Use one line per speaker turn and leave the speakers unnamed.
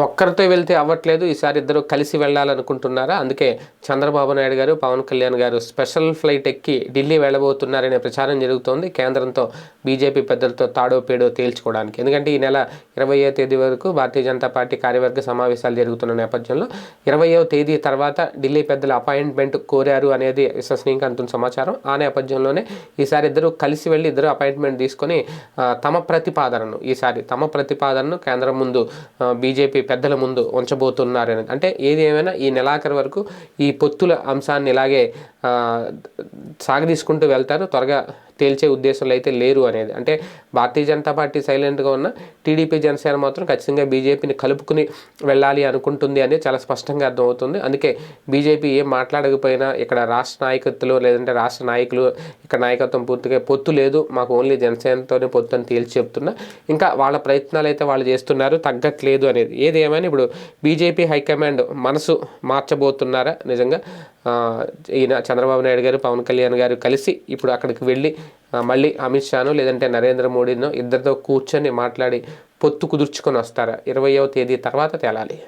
ఒక్కరితో వెళ్తే అవ్వట్లేదు. ఈసారి ఇద్దరు కలిసి వెళ్ళాలనుకుంటున్నారా? అందుకే చంద్రబాబు నాయుడు గారు పవన్ కళ్యాణ్ గారు స్పెషల్ ఫ్లైట్ ఎక్కి ఢిల్లీ వెళ్ళబోతున్నారనే ప్రచారం జరుగుతోంది. కేంద్రంతో బీజేపీ పెద్దలతో తాడో పేడో తేల్చుకోవడానికి. ఎందుకంటే ఈ నెల ఇరవయో తేదీ వరకు భారతీయ జనతా పార్టీ కార్యవర్గ సమావేశాలు జరుగుతున్న నేపథ్యంలో ఇరవయో తేదీ తర్వాత ఢిల్లీ పెద్దల అపాయింట్మెంట్ కోరారు అనేది విశ్వసనీయంగా అంటున్న సమాచారం. ఆ నేపథ్యంలోనే ఈసారి ఇద్దరు కలిసి వెళ్ళి ఇద్దరు అపాయింట్మెంట్ తీసుకొని తమ ప్రతిపాదనను ఈసారి తమ ప్రతిపాదనను కేంద్రం ముందు బీజేపీ పెద్దల ముందు ఉంచబోతున్నారని. అంటే ఏది ఏమైనా ఈ నెలాఖరు వరకు ఈ పొత్తుల అంశాన్ని ఇలాగే సాగదీసుకుంటూ వెళ్తారు. త్వరగా తేల్చే ఉద్దేశంలో అయితే లేరు అనేది. అంటే భారతీయ జనతా పార్టీ సైలెంట్గా ఉన్న టీడీపీ జనసేన మాత్రం ఖచ్చితంగా బీజేపీని కలుపుకుని వెళ్ళాలి అనుకుంటుంది అనేది చాలా స్పష్టంగా అర్థమవుతుంది. అందుకే బీజేపీ ఏం మాట్లాడకపోయినా ఇక్కడ రాష్ట్ర నాయకత్వాలు లేదంటే రాష్ట్ర నాయకులు ఇక్కడ నాయకత్వం పూర్తిగా పొత్తు లేదు. మాకు ఓన్లీ జనసేనతోనే పొత్తు అని తేల్చి చెప్తున్నా. ఇంకా వాళ్ళ ప్రయత్నాలు అయితే వాళ్ళు చేస్తున్నారు. తగ్గట్లేదు అనేది. ఏది ఏమైనా ఇప్పుడు బీజేపీ హైకమాండ్ మనసు మార్చబోతున్నారా? నిజంగా ఈయన చంద్రబాబు నాయుడు గారు పవన్ కళ్యాణ్ గారు కలిసి ఇప్పుడు అక్కడికి వెళ్ళి మళ్ళీ అమిత్ షాను లేదంటే నరేంద్ర మోడీనో ఇద్దరితో కూర్చొని మాట్లాడి పొత్తు కుదుర్చుకొని వస్తారా? ఇరవయో తేదీ తర్వాత తేలాలి.